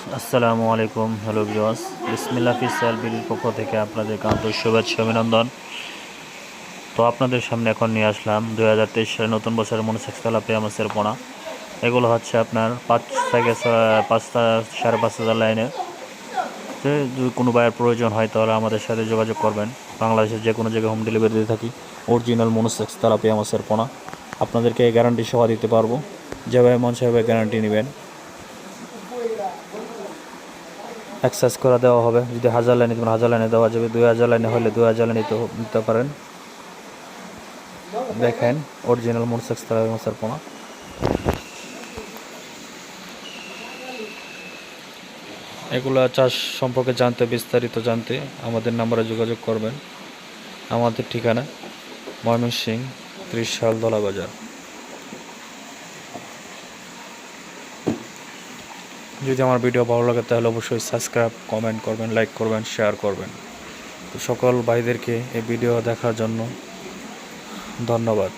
আসসালামু আলাইকুম, hello viewers. বিসমিল্লাহ ফিসাল বিলির পক্ষ থেকে আপনাদের আন্তরিক শুভেচ্ছা, অভিনন্দন। তো আপনাদের সামনে এখন নিয়ে আসলাম দুই হাজার তেইশ সালে নতুন বছরের মনোসেক্স তেলাপিয়া মাছের পোনা। এগুলো হচ্ছে আপনার পাঁচ থেকে পাঁচটা সাড়ে পাঁচ হাজার লাইনে। যে যদি কোনো বাইয়ের প্রয়োজন হয় তাহলে আমাদের সাথে যোগাযোগ করবেন। বাংলাদেশের যে কোনো জায়গায় হোম ডেলিভারি দিয়ে থাকি অরিজিনাল মনোসেক্স তেলাপিয়া মাছের পোনা। আপনাদেরকে গ্যারান্টি সহ দিতে পারব। যেভাবে মন সেভাবে গ্যারান্টি নেবেন। এক্সারসাইজ করা দেওয়া হবে। যদি হাজার লাইনে তোমার হাজার লাইনে দেওয়া যাবে, দুই হাজার লাইনে হলে দুই হাজার লাইনে নিতে পারেন। দেখেন অরিজিনাল মোটরসাইকেল তারা মাছের পোনা। এগুলা চাষ সম্পর্কে জানতে, বিস্তারিত জানতে আমাদের নাম্বারে যোগাযোগ করবেন। আমাদের ঠিকানা ময়মনসিং ত্রিশাল দলা বাজার। যদি আমার ভিডিও ভালো লাগে, তাহলে অবশ্যই সাবস্ক্রাইব কমেন্ট করবেন লাইক করবেন শেয়ার করবেন। তো সকল ভাইদেরকে এই ভিডিও দেখার জন্য ধন্যবাদ।